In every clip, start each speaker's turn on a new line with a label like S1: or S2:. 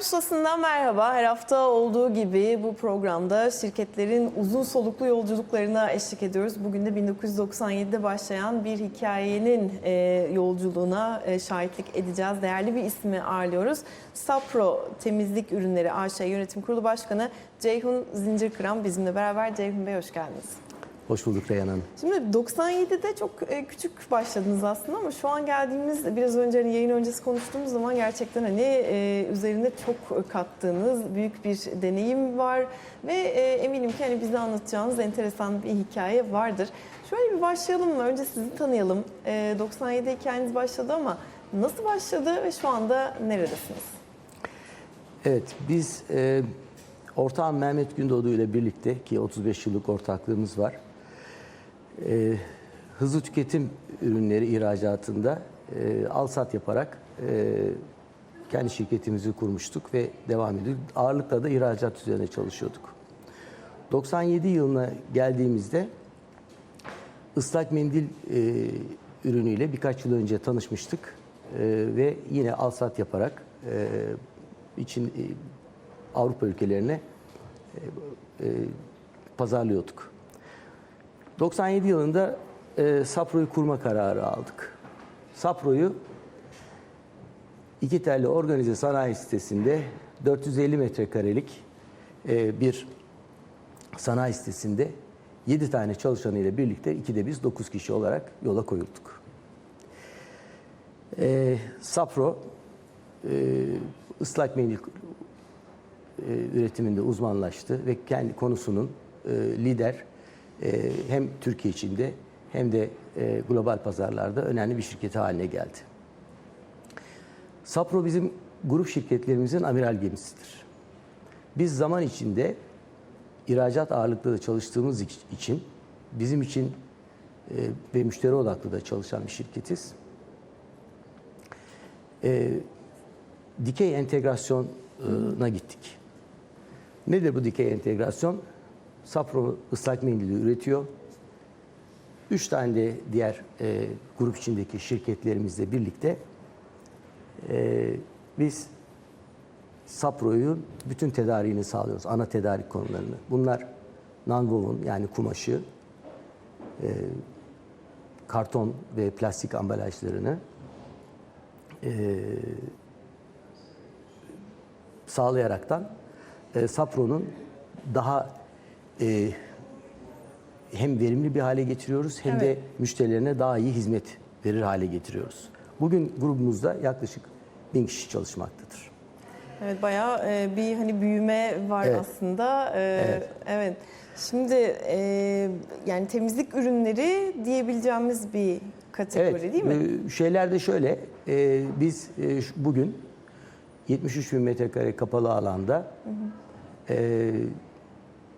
S1: Pusulası'ndan merhaba. Her hafta olduğu gibi bu programda şirketlerin uzun soluklu yolculuklarına eşlik ediyoruz. Bugün de 1997'de başlayan bir hikayenin e, yolculuğuna e, şahitlik edeceğiz. Değerli bir ismi ağırlıyoruz. Sapro Temizlik Ürünleri AŞ Yönetim Kurulu Başkanı Ceyhun Zincirkıran bizimle beraber. Ceyhun Bey hoş geldiniz.
S2: Hoş bulduk Reyhan Hanım.
S1: Şimdi 97'de çok e, küçük başladınız aslında ama şu an geldiğimiz biraz önce hani yayın öncesi konuştuğumuz zaman gerçekten hani e, üzerine çok kattığınız büyük bir deneyim var ve e, eminim ki hani bize anlatacağınız enteresan bir hikaye vardır. Şöyle bir başlayalım mı? Önce sizi tanıyalım. E, 97'de hikayeniz başladı ama nasıl başladı ve şu anda neredesiniz?
S2: Evet, biz e, ortağım Mehmet Gündoğdu ile birlikte ki 35 yıllık ortaklığımız var. E, hızlı tüketim ürünleri ihracatında e, al-sat yaparak e, kendi şirketimizi kurmuştuk ve devam ediyorduk. Ağırlıkla da ihracat üzerine çalışıyorduk. 97 yılına geldiğimizde ıslak mendil e, ürünüyle birkaç yıl önce tanışmıştık E, ve yine al-sat yaparak e, için e, Avrupa ülkelerine e, e, pazarlıyorduk. 97 yılında e, Sapro'yu kurma kararı aldık. Sapro'yu iki telli organize sanayi sitesinde 450 metrekarelik e, bir sanayi sitesinde 7 tane çalışanıyla birlikte ikide biz 9 kişi olarak yola koyulduk. E, Sapro e, ıslak mendil e, üretiminde uzmanlaştı ve kendi konusunun e, lider e, hem Türkiye içinde hem de e, global pazarlarda önemli bir şirketi haline geldi. Sapro bizim grup şirketlerimizin amiral gemisidir. Biz zaman içinde ihracat ağırlıklı da çalıştığımız için bizim için e, ve müşteri odaklı da çalışan bir şirketiz. E, dikey entegrasyona gittik. Nedir bu dikey entegrasyon? Sapro ıslak mendili üretiyor. Üç tane de diğer e, grup içindeki şirketlerimizle birlikte e, biz Sapro'yu bütün tedariğini sağlıyoruz. Ana tedarik konularını. Bunlar nonwoven yani kumaşı, e, karton ve plastik ambalajlarını e, sağlayaraktan e, Sapro'nun daha e, hem verimli bir hale getiriyoruz hem de
S1: Evet.
S2: müşterilerine daha iyi hizmet verir hale getiriyoruz. Bugün grubumuzda yaklaşık bin kişi çalışmaktadır.
S1: Evet bayağı e, bir hani büyüme var
S2: Evet.
S1: aslında. E, evet.
S2: Evet.
S1: Şimdi e, yani temizlik ürünleri diyebileceğimiz bir kategori değil mi?
S2: e, Şeyler de şöyle, e, biz e, bugün 73 bin metrekare kapalı alanda e,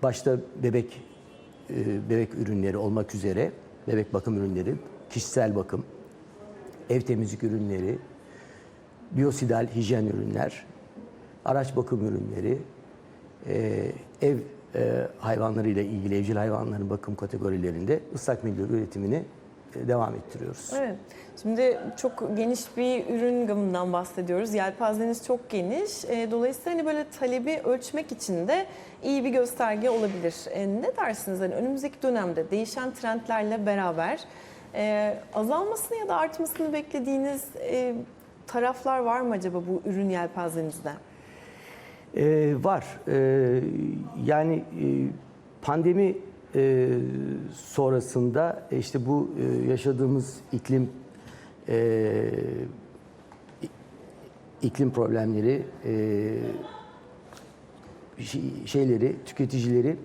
S2: başta bebek e, bebek ürünleri olmak üzere bebek bakım ürünleri, kişisel bakım, ev temizlik ürünleri, biyosidal hijyen ürünler, araç bakım ürünleri, e, ev e, hayvanlarıyla ilgili evcil hayvanların bakım kategorilerinde ıslak mendil üretimini devam ettiriyoruz.
S1: Evet. Şimdi çok geniş bir ürün gamından bahsediyoruz. Yelpazeniz çok geniş. E, dolayısıyla hani böyle talebi ölçmek için de iyi bir gösterge olabilir. E, ne dersiniz? Hani önümüzdeki dönemde değişen trendlerle beraber e, azalmasını ya da artmasını beklediğiniz taraflar var mı acaba bu ürün yelpazenizde?
S2: Ee, var. Ee, yani pandemi e, sonrasında e, işte bu e, yaşadığımız iklim e, iklim problemleri e, şey- şeyleri tüketicileri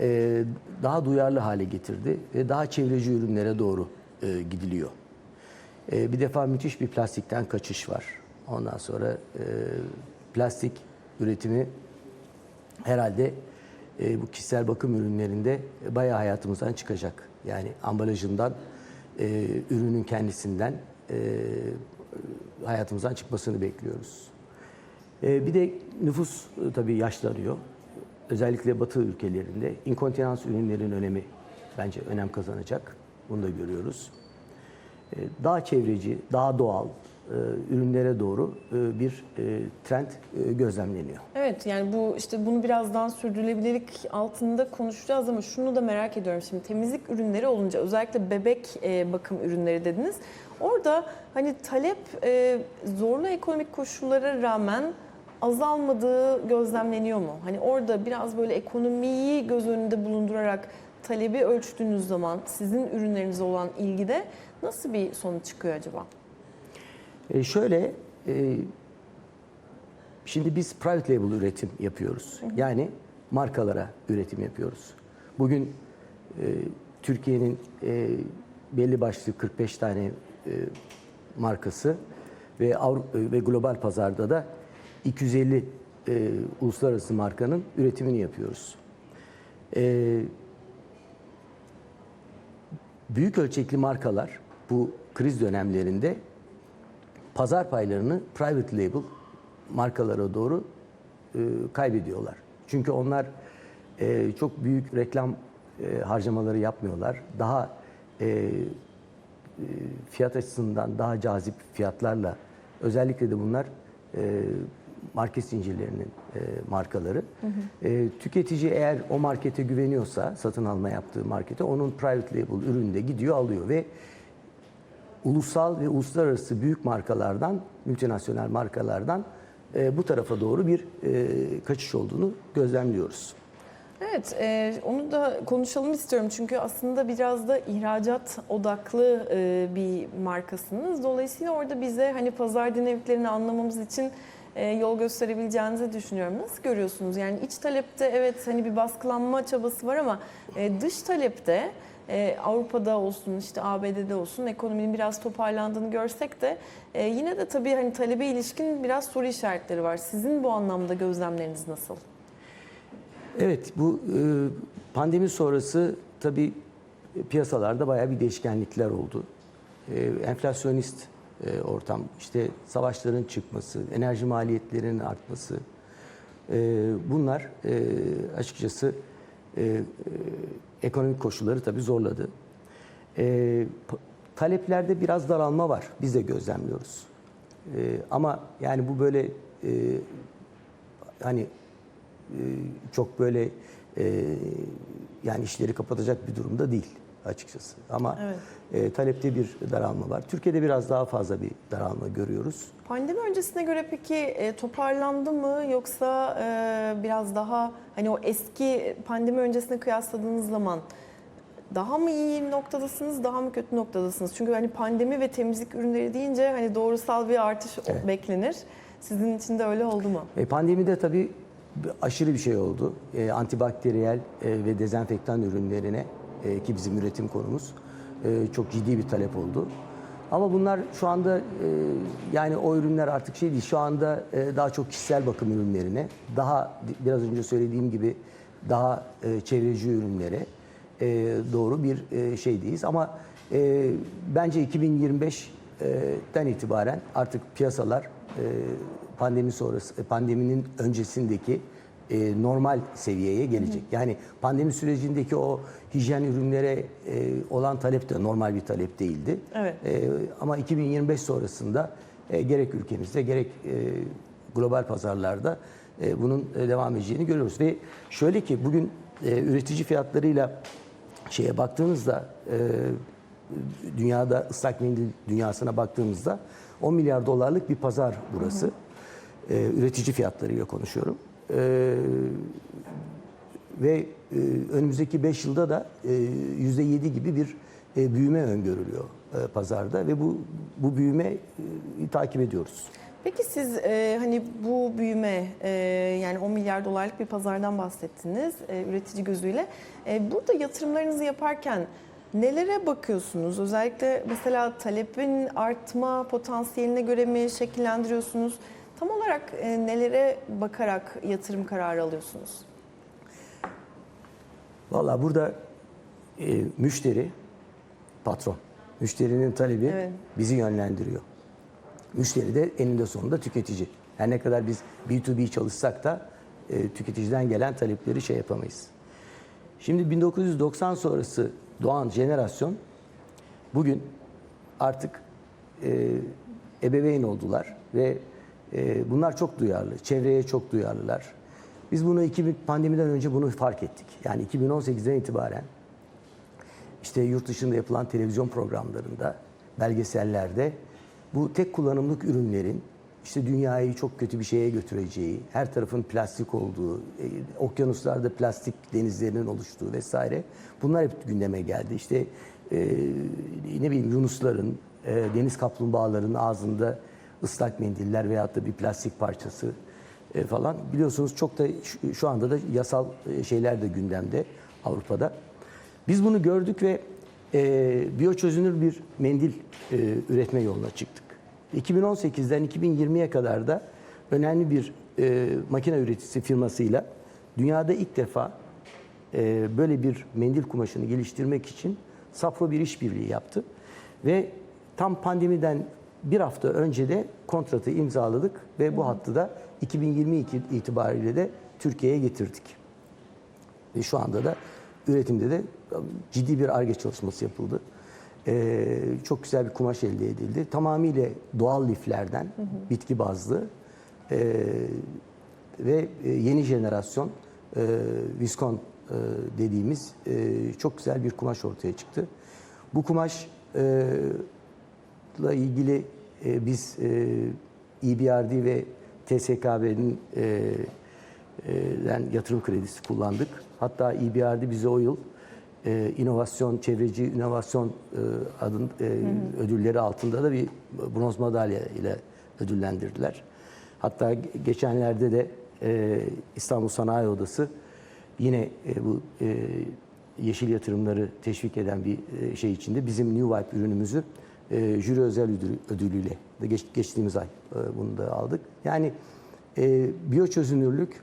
S2: e, daha duyarlı hale getirdi ve daha çevreci ürünlere doğru e, gidiliyor. E, bir defa müthiş bir plastikten kaçış var. Ondan sonra e, plastik üretimi herhalde e, bu kişisel bakım ürünlerinde bayağı hayatımızdan çıkacak. Yani ambalajından, e, ürünün kendisinden e, hayatımızdan çıkmasını bekliyoruz. E, bir de nüfus e, tabii yaşlanıyor. Özellikle Batı ülkelerinde inkontinans ürünlerin önemi bence önem kazanacak. Bunu da görüyoruz. E, daha çevreci, daha doğal, ürünlere doğru e, bir e, trend e, gözlemleniyor.
S1: Evet yani bu işte bunu birazdan sürdürülebilirlik altında konuşacağız ama şunu da merak ediyorum şimdi temizlik ürünleri olunca özellikle bebek e, bakım ürünleri dediniz. Orada hani talep e, zorlu ekonomik koşullara rağmen azalmadığı gözlemleniyor mu? Hani orada biraz böyle ekonomiyi göz önünde bulundurarak talebi ölçtüğünüz zaman sizin ürünlerinize olan ilgide nasıl bir sonuç çıkıyor acaba?
S2: E, şöyle, e, şimdi biz private label üretim yapıyoruz. Yani markalara üretim yapıyoruz. Bugün e, Türkiye'nin e, belli başlı 45 tane e, markası ve Avrupa ve global pazarda da 250 e, uluslararası markanın üretimini yapıyoruz. E, büyük ölçekli markalar bu kriz dönemlerinde pazar paylarını private label markalara doğru e, kaybediyorlar. Çünkü onlar e, çok büyük reklam e, harcamaları yapmıyorlar. Daha e, e, fiyat açısından daha cazip fiyatlarla özellikle de bunlar e, market zincirlerinin e, markaları. E, tüketici eğer o markete güveniyorsa satın alma yaptığı markete onun private label ürünü de gidiyor alıyor ve ulusal ve uluslararası büyük markalardan, multinasyonel markalardan e, bu tarafa doğru bir e, kaçış olduğunu gözlemliyoruz.
S1: Evet, e, onu da konuşalım istiyorum çünkü aslında biraz da ihracat odaklı e, bir markasınız. Dolayısıyla orada bize hani pazar dinamiklerini anlamamız için e, yol gösterebileceğinizi düşünüyorum. Nasıl görüyorsunuz? Yani iç talepte evet hani bir baskılanma çabası var ama e, dış talepte e, Avrupa'da olsun işte ABD'de olsun ekonominin biraz toparlandığını görsek de e, yine de tabii hani talebe ilişkin biraz soru işaretleri var. Sizin bu anlamda gözlemleriniz nasıl?
S2: Evet, bu e, pandemi sonrası tabii piyasalarda bayağı bir değişkenlikler oldu. E, enflasyonist e, ortam, işte savaşların çıkması, enerji maliyetlerinin artması, e, bunlar e, açıkçası e, e, ekonomik koşulları tabii zorladı. E, taleplerde biraz daralma var, biz de gözlemliyoruz. E, ama yani bu böyle e, hani e, çok böyle e, yani işleri kapatacak bir durumda değil açıkçası. Ama
S1: Evet.
S2: e, talepte bir daralma var. Türkiye'de biraz daha fazla bir daralma görüyoruz.
S1: Pandemi öncesine göre peki e, toparlandı mı yoksa e, biraz daha hani o eski pandemi öncesine kıyasladığınız zaman daha mı iyi noktadasınız, daha mı kötü noktadasınız? Çünkü hani pandemi ve temizlik ürünleri deyince hani doğrusal bir artış
S2: Evet.
S1: beklenir. Sizin için de öyle oldu mu?
S2: E, pandemide tabii aşırı bir şey oldu. E, antibakteriyel e, ve dezenfektan ürünlerine e, ki bizim üretim konumuz e, çok ciddi bir talep oldu. Ama bunlar şu anda e, yani o ürünler artık şey değil. Şu anda daha çok kişisel bakım ürünlerine, daha biraz önce söylediğim gibi daha çevreci ürünlere doğru bir e, şeydeyiz. Ama e, bence 2025'ten itibaren artık piyasalar pandemi sonrası, pandeminin öncesindeki e, normal seviyeye gelecek. Yani pandemi sürecindeki o hijyen ürünlere e, olan talep de normal bir talep değildi.
S1: Evet.
S2: E, ama 2025 sonrasında e, gerek ülkemizde gerek e, global pazarlarda e, bunun e, devam edeceğini görüyoruz. Ve şöyle ki bugün e, üretici fiyatlarıyla şeye baktığınızda e, dünyada ıslak mendil dünyasına baktığımızda 10 milyar dolarlık bir pazar burası. E, üretici fiyatlarıyla konuşuyorum. E, ve e, önümüzdeki 5 yılda da e, %7 gibi bir e, büyüme öngörülüyor e, pazarda ve bu bu büyümeyi takip ediyoruz.
S1: Peki siz e, hani bu büyüme e, yani 10 milyar dolarlık bir pazardan bahsettiniz e, üretici gözüyle. E, burada yatırımlarınızı yaparken nelere bakıyorsunuz? Özellikle mesela talebin artma potansiyeline göre mi şekillendiriyorsunuz? Tam olarak e, nelere bakarak yatırım kararı alıyorsunuz?
S2: Valla burada e, müşteri, patron. Müşterinin talebi
S1: Evet.
S2: bizi yönlendiriyor. Müşteri de eninde sonunda tüketici. Her ne kadar biz B2B çalışsak da e, tüketiciden gelen talepleri şey yapamayız. Şimdi 1990 sonrası doğan jenerasyon bugün artık e, ebeveyn oldular ve e, bunlar çok duyarlı, çevreye çok duyarlılar. Biz bunu 2000 pandemiden önce bunu fark ettik. Yani 2018'den itibaren işte yurt dışında yapılan televizyon programlarında, belgesellerde bu tek kullanımlık ürünlerin işte dünyayı çok kötü bir şeye götüreceği, her tarafın plastik olduğu, e, okyanuslarda plastik denizlerinin oluştuğu vesaire bunlar hep gündeme geldi. İşte e, ne bileyim yunusların, e, deniz kaplumbağalarının ağzında ıslak mendiller veyahut da bir plastik parçası e, falan. Biliyorsunuz çok da şu, anda da yasal e, şeyler de gündemde Avrupa'da. Biz bunu gördük ve e, biyoçözünür bir mendil e, üretme yoluna çıktık. 2018'den 2020'ye kadar da önemli bir e, makine üreticisi firmasıyla dünyada ilk defa e, böyle bir mendil kumaşını geliştirmek için Safro bir işbirliği yaptı. Ve tam pandemiden bir hafta önce de kontratı imzaladık ve bu hattı da 2022 itibariyle de Türkiye'ye getirdik. Ve şu anda da üretimde de ciddi bir ARGE çalışması yapıldı. Ee, çok güzel bir kumaş elde edildi. Tamamıyla doğal liflerden, bitki bazlı ee, ve e, yeni jenerasyon e, viskon e, dediğimiz e, çok güzel bir kumaş ortaya çıktı. Bu kumaş e, ile ilgili e, biz e, EBRD ve TSKB'nin e, e, den yatırım kredisi kullandık. Hatta EBRD bize o yıl e, inovasyon, çevreci inovasyon e, adın e, ödülleri altında da bir bronz madalya ile ödüllendirdiler. Hatta geçenlerde de e, İstanbul Sanayi Odası yine e, bu e, yeşil yatırımları teşvik eden bir e, şey içinde bizim New Vibe ürünümüzü e, jüri özel ödülü, ödülüyle de geç, geçtiğimiz ay e, bunu da aldık. Yani e, biyoçözünürlük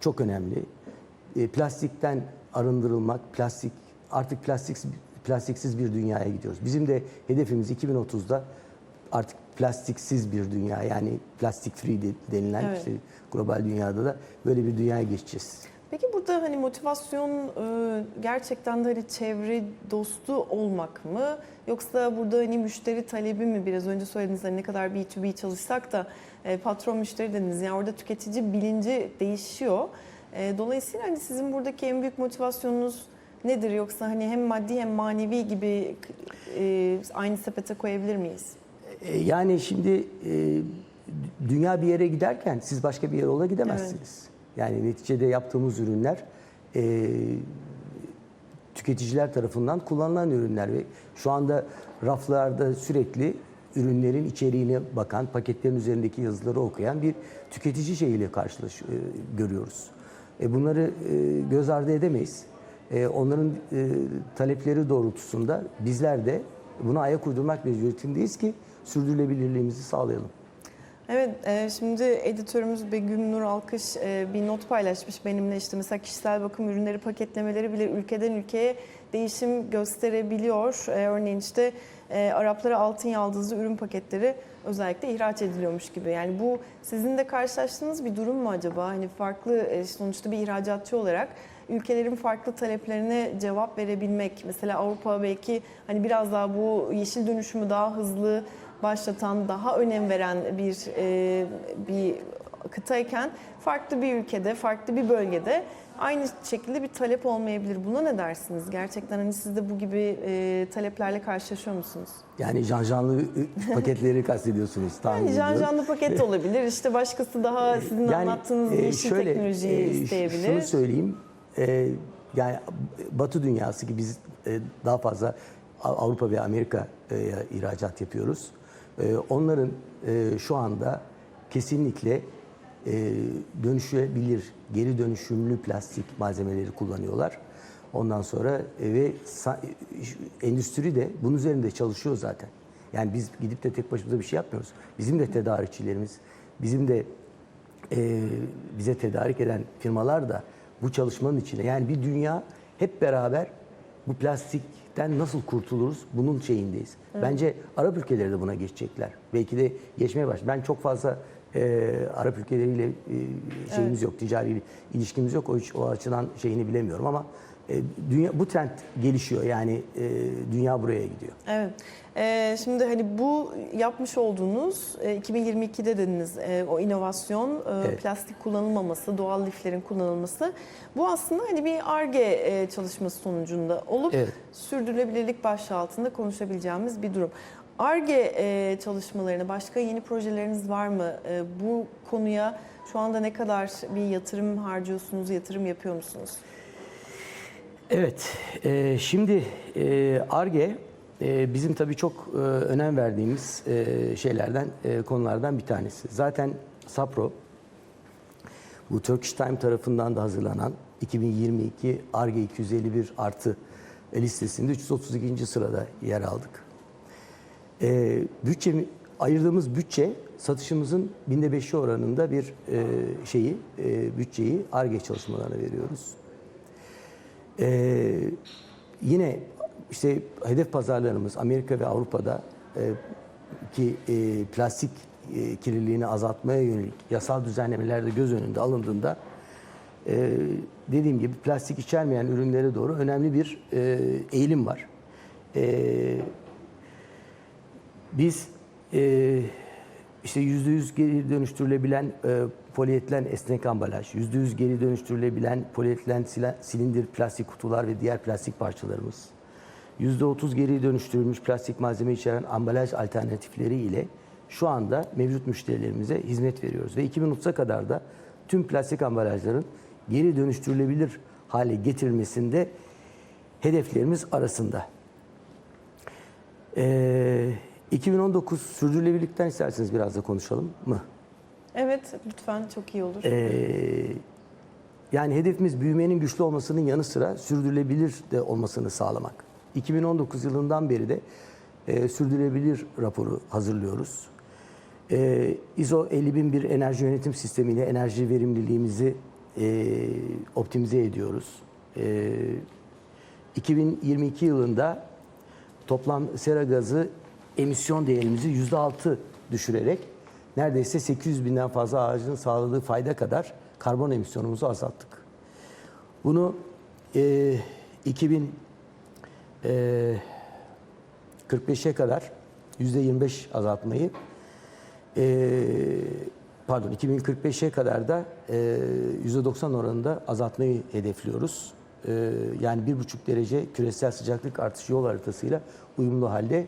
S2: çok önemli. E, plastikten arındırılmak, plastik artık plastiksiz, plastiksiz bir dünyaya gidiyoruz. Bizim de hedefimiz 2030'da artık plastiksiz bir dünya yani plastik free de- denilen
S1: Evet.
S2: işte global dünyada da böyle bir dünyaya geçeceğiz.
S1: Peki burada hani motivasyon e, gerçekten de hani çevre dostu olmak mı? Yoksa burada hani müşteri talebi mi? Biraz önce söylediğiniz hani ne kadar B2B çalışsak da e, patron müşteri dediniz. Yani orada tüketici bilinci değişiyor. E, Dolayısıyla hani sizin buradaki en büyük motivasyonunuz nedir? Yoksa hani hem maddi hem manevi gibi aynı sepete koyabilir miyiz?
S2: Yani şimdi dünya bir yere giderken siz başka bir yere yola gidemezsiniz. Yani neticede yaptığımız ürünler e, tüketiciler tarafından kullanılan ürünler ve şu anda raflarda sürekli ürünlerin içeriğine bakan, paketlerin üzerindeki yazıları okuyan bir tüketici şeyiyle karşılaş e, görüyoruz. E, bunları e, göz ardı edemeyiz. E, onların e, talepleri doğrultusunda bizler de buna ayak uydurmak mecburiyetindeyiz ki sürdürülebilirliğimizi sağlayalım.
S1: Evet, e, şimdi editörümüz Begüm Nur Alkış e, bir not paylaşmış benimle işte mesela kişisel bakım ürünleri paketlemeleri bile ülkeden ülkeye değişim gösterebiliyor. E, Örneğin işte e, Araplara altın yaldızlı ürün paketleri özellikle ihraç ediliyormuş gibi. Yani bu sizin de karşılaştığınız bir durum mu acaba? Hani farklı e, sonuçta bir ihracatçı olarak ülkelerin farklı taleplerine cevap verebilmek. Mesela Avrupa belki hani biraz daha bu yeşil dönüşümü daha hızlı başlatan, daha önem veren bir e, bir kıtayken farklı bir ülkede, farklı bir bölgede aynı şekilde bir talep olmayabilir. Buna ne dersiniz? Gerçekten hani siz de bu gibi e, taleplerle karşılaşıyor musunuz?
S2: Yani can canlı paketleri kastediyorsunuz
S1: Yani canlı paket olabilir. İşte başkası daha sizin anlattığınız
S2: e,
S1: yeşil
S2: şöyle,
S1: teknolojiyi
S2: e,
S1: isteyebilir.
S2: Şunu söyleyeyim. e, yani Batı dünyası ki biz e, daha fazla Avrupa ve Amerika'ya ihracat yapıyoruz. E, onların e, şu anda kesinlikle e, dönüşebilir, geri dönüşümlü plastik malzemeleri kullanıyorlar. Ondan sonra e, ve e, endüstri de bunun üzerinde çalışıyor zaten. Yani biz gidip de tek başımıza bir şey yapmıyoruz. Bizim de tedarikçilerimiz, bizim de e, bize tedarik eden firmalar da bu çalışmanın içine. Yani bir dünya hep beraber bu plastikten nasıl kurtuluruz bunun şeyindeyiz. Bence Arap ülkeleri de buna geçecekler. Belki de geçmeye baş. Ben çok fazla e, Arap ülkeleriyle e, şeyimiz yok, ticari ilişkimiz yok. O, o açıdan şeyini bilemiyorum ama e, dünya bu trend gelişiyor. Yani e, dünya buraya gidiyor.
S1: Evet. Ee, şimdi hani bu yapmış olduğunuz e, 2022'de dediniz e, o inovasyon, e,
S2: Evet.
S1: plastik kullanılmaması, doğal liflerin kullanılması. Bu aslında hani bir ARGE e, çalışması sonucunda olup
S2: Evet.
S1: sürdürülebilirlik başlığı altında konuşabileceğimiz bir durum. ARGE e, çalışmalarına başka yeni projeleriniz var mı? E, bu konuya şu anda ne kadar bir yatırım harcıyorsunuz, yatırım yapıyor musunuz?
S2: Evet, e, şimdi ARGE bizim tabii çok e, önem verdiğimiz e, şeylerden, e, konulardan bir tanesi. Zaten SAPRO, bu Turkish Time tarafından da hazırlanan 2022 ARGE 251 artı listesinde 332. sırada yer aldık. E, bütçemi, ayırdığımız bütçe satışımızın binde beşi oranında bir e, şeyi, e, bütçeyi ARGE çalışmalarına veriyoruz. Ee, yine işte hedef pazarlarımız Amerika ve Avrupa'da e, ki e, plastik e, kirliliğini azaltmaya yönelik yasal düzenlemeler de göz önünde alındığında e, dediğim gibi plastik içermeyen ürünlere doğru önemli bir e, eğilim var. E, biz e, işte yüzde yüz geri dönüştürülebilen e, polietilen esnek ambalaj, yüzde yüz geri dönüştürülebilen polietilen silindir plastik kutular ve diğer plastik parçalarımız, yüzde otuz geri dönüştürülmüş plastik malzeme içeren ambalaj alternatifleri ile şu anda mevcut müşterilerimize hizmet veriyoruz. Ve 2030'a kadar da tüm plastik ambalajların geri dönüştürülebilir hale getirilmesinde hedeflerimiz arasında. Ee, 2019 sürdürülebilirlikten isterseniz biraz da konuşalım mı?
S1: Evet, lütfen çok iyi olur.
S2: Ee, yani hedefimiz büyümenin güçlü olmasının yanı sıra sürdürülebilir de olmasını sağlamak. 2019 yılından beri de e, sürdürülebilir raporu hazırlıyoruz. E, ISO 50001 enerji yönetim sistemiyle enerji verimliliğimizi e, optimize ediyoruz. E, 2022 yılında toplam sera gazı emisyon değerimizi %6 düşürerek neredeyse 800 binden fazla ağacın sağladığı fayda kadar karbon emisyonumuzu azalttık. Bunu e, 2045'e kadar %25 azaltmayı e, pardon 2045'e kadar da e, %90 oranında azaltmayı hedefliyoruz. E, yani bir buçuk derece küresel sıcaklık artışı yol haritasıyla uyumlu halde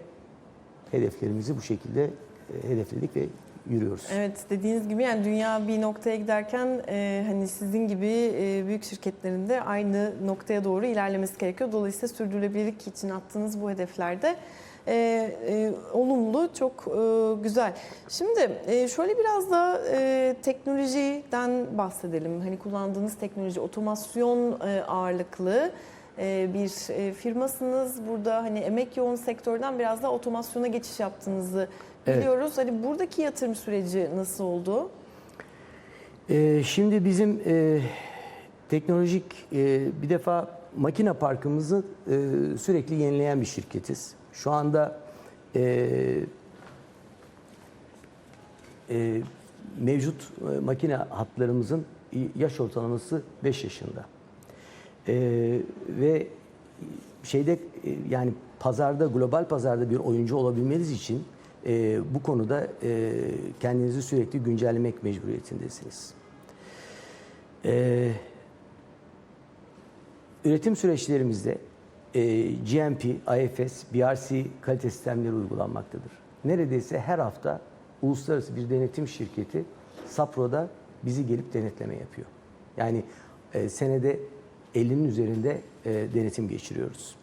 S2: hedeflerimizi bu şekilde e, hedefledik ve yürüyoruz.
S1: Evet dediğiniz gibi yani dünya bir noktaya giderken e, hani sizin gibi e, büyük şirketlerin de aynı noktaya doğru ilerlemesi gerekiyor. Dolayısıyla sürdürülebilirlik için attığınız bu hedeflerde e, e, olumlu, çok e, güzel. Şimdi e, şöyle biraz da e, teknolojiden bahsedelim. Hani kullandığınız teknoloji, otomasyon e, ağırlıklı bir e, firmasınız. Burada hani emek yoğun sektörden biraz da otomasyona geçiş yaptığınızı
S2: Evet.
S1: biliyoruz. Hani buradaki yatırım süreci nasıl oldu?
S2: Ee, şimdi bizim e, teknolojik e, bir defa makine parkımızı e, sürekli yenileyen bir şirketiz. Şu anda e, e, mevcut e, makine hatlarımızın yaş ortalaması 5 yaşında. E, ve şeyde e, yani pazarda global pazarda bir oyuncu olabilmeniz için e, bu konuda e, kendinizi sürekli güncellemek mecburiyetindesiniz. E, üretim süreçlerimizde e, GMP, IFS, BRC kalite sistemleri uygulanmaktadır. Neredeyse her hafta uluslararası bir denetim şirketi SAPRO'da bizi gelip denetleme yapıyor. Yani e, senede 50'nin üzerinde e, denetim geçiriyoruz.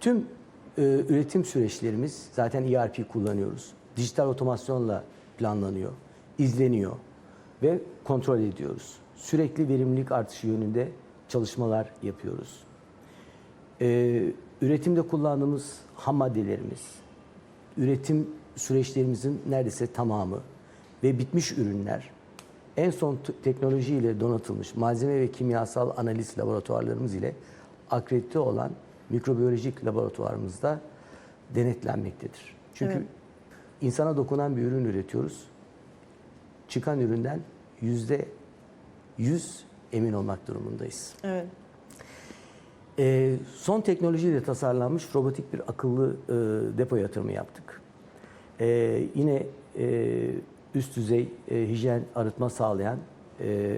S2: Tüm e, üretim süreçlerimiz zaten ERP kullanıyoruz. Dijital otomasyonla planlanıyor, izleniyor ve kontrol ediyoruz. Sürekli verimlilik artışı yönünde çalışmalar yapıyoruz. E, üretimde kullandığımız ham maddelerimiz, üretim süreçlerimizin neredeyse tamamı ve bitmiş ürünler en son teknolojiyle donatılmış malzeme ve kimyasal analiz laboratuvarlarımız ile akredite olan mikrobiyolojik laboratuvarımızda denetlenmektedir. Çünkü
S1: Evet.
S2: insana dokunan bir ürün üretiyoruz. Çıkan üründen yüzde yüz emin olmak durumundayız.
S1: Evet.
S2: Ee, son teknolojiyle tasarlanmış robotik bir akıllı e, depo yatırımı yaptık. Ee, yine e, üst düzey e, hijyen arıtma sağlayan e,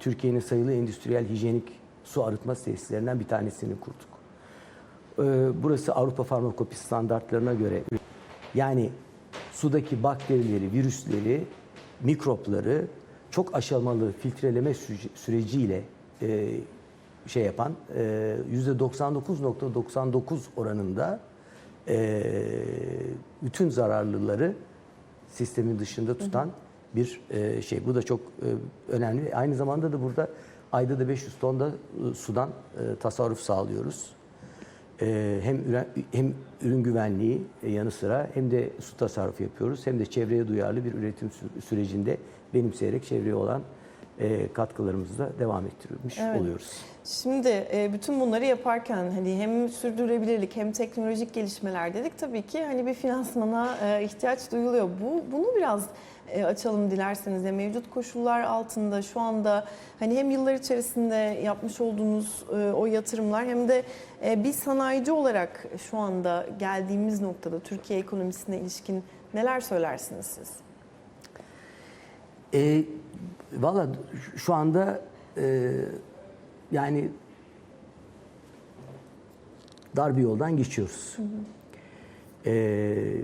S2: Türkiye'nin sayılı endüstriyel hijyenik su arıtma tesislerinden bir tanesini kurduk. Ee, burası Avrupa Farmakopi standartlarına göre yani sudaki bakterileri, virüsleri, mikropları çok aşamalı filtreleme süreci- süreciyle e, şey yapan e, %99.99 oranında e, bütün zararlıları sistemin dışında tutan bir e, şey. Bu da çok e, önemli. Aynı zamanda da burada ayda da 500 ton da e, sudan e, tasarruf sağlıyoruz. E, hem ürün, hem ürün güvenliği e, yanı sıra hem de su tasarrufu yapıyoruz. Hem de çevreye duyarlı bir üretim sü- sürecinde benimseyerek çevreye olan e, katkılarımızı da devam ettirmiş
S1: Evet.
S2: oluyoruz.
S1: Şimdi e, bütün bunları yaparken hani hem sürdürülebilirlik hem teknolojik gelişmeler dedik tabii ki hani bir finansmana e, ihtiyaç duyuluyor. Bu bunu biraz e, açalım dilerseniz. Yani mevcut koşullar altında şu anda hani hem yıllar içerisinde yapmış olduğunuz e, o yatırımlar hem de e, bir sanayici olarak şu anda geldiğimiz noktada Türkiye ekonomisine ilişkin neler söylersiniz siz?
S2: E, Valla şu anda e, yani dar bir yoldan geçiyoruz. E,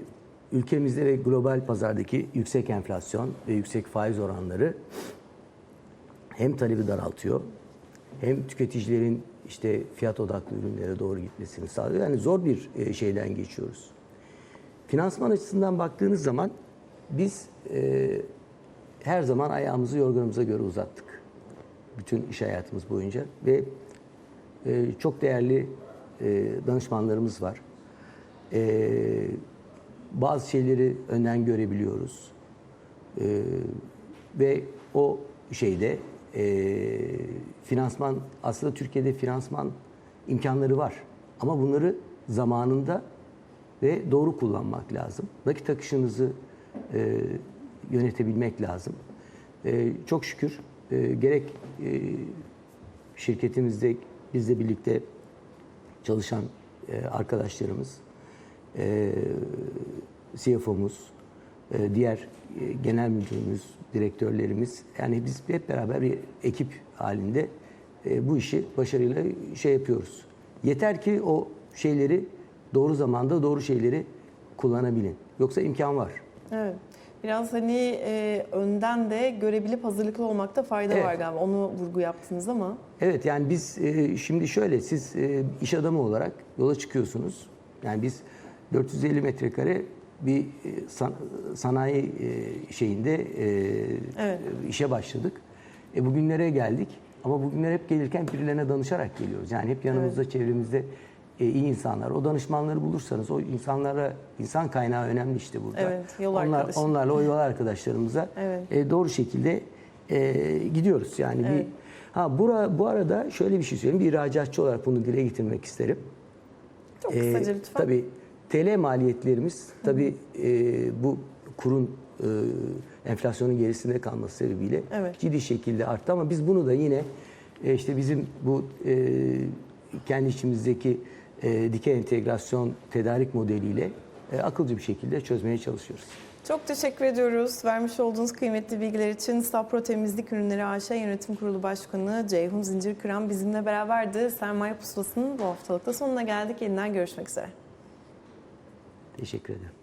S2: ülkemizde ve global pazardaki yüksek enflasyon ve yüksek faiz oranları hem talebi daraltıyor hem tüketicilerin işte fiyat odaklı ürünlere doğru gitmesini sağlıyor. Yani zor bir e, şeyden geçiyoruz. Finansman açısından baktığınız zaman biz e, her zaman ayağımızı yorganımıza göre uzattık. Bütün iş hayatımız boyunca ve e, çok değerli e, danışmanlarımız var. E, bazı şeyleri önden görebiliyoruz. E, ve o şeyde e, finansman aslında Türkiye'de finansman imkanları var. Ama bunları zamanında ve doğru kullanmak lazım. Nakit akışınızı e, yönetebilmek lazım. E, çok şükür e, gerek e, şirketimizde bizle birlikte çalışan e, arkadaşlarımız, CFO'muz, diğer genel müdürümüz, direktörlerimiz yani biz hep beraber bir ekip halinde bu işi başarıyla şey yapıyoruz. Yeter ki o şeyleri doğru zamanda doğru şeyleri kullanabilin. Yoksa imkan var.
S1: Evet. Biraz hani e, önden de görebilip hazırlıklı olmakta fayda
S2: Evet.
S1: var galiba. Onu vurgu yaptınız ama.
S2: Evet yani biz e, şimdi şöyle siz e, iş adamı olarak yola çıkıyorsunuz. Yani biz 450 metrekare bir e, san- sanayi e, şeyinde e,
S1: Evet.
S2: işe başladık. E, bugünlere geldik ama bugünler hep gelirken birilerine danışarak geliyoruz. Yani hep yanımızda çevremizde e, iyi insanlar. O danışmanları bulursanız o insanlara insan kaynağı önemli işte burada.
S1: Evet, yol
S2: Onlar,
S1: arkadaşı.
S2: onlarla o yol arkadaşlarımıza
S1: Evet.
S2: e, doğru şekilde e, gidiyoruz. Yani
S1: Evet.
S2: bir ha bura, bu arada şöyle bir şey söyleyeyim. Bir ihracatçı olarak bunu dile getirmek isterim.
S1: Çok
S2: Ee,
S1: kısaca lütfen.
S2: Tabii TL maliyetlerimiz tabii e, bu kurun e, enflasyonun gerisinde kalması sebebiyle
S1: Evet.
S2: ciddi şekilde arttı ama biz bunu da yine e, işte bizim bu e, kendi içimizdeki e, dikey entegrasyon tedarik modeliyle e, akılcı bir şekilde çözmeye çalışıyoruz.
S1: Çok teşekkür ediyoruz. Vermiş olduğunuz kıymetli bilgiler için Sapro Temizlik Ürünleri AŞ Yönetim Kurulu Başkanı Ceyhun Zincirkıran bizimle beraberdi. Sermaye Pusulası'nın bu haftalıkta sonuna geldik. Yeniden görüşmek üzere.
S2: Teşekkür ederim.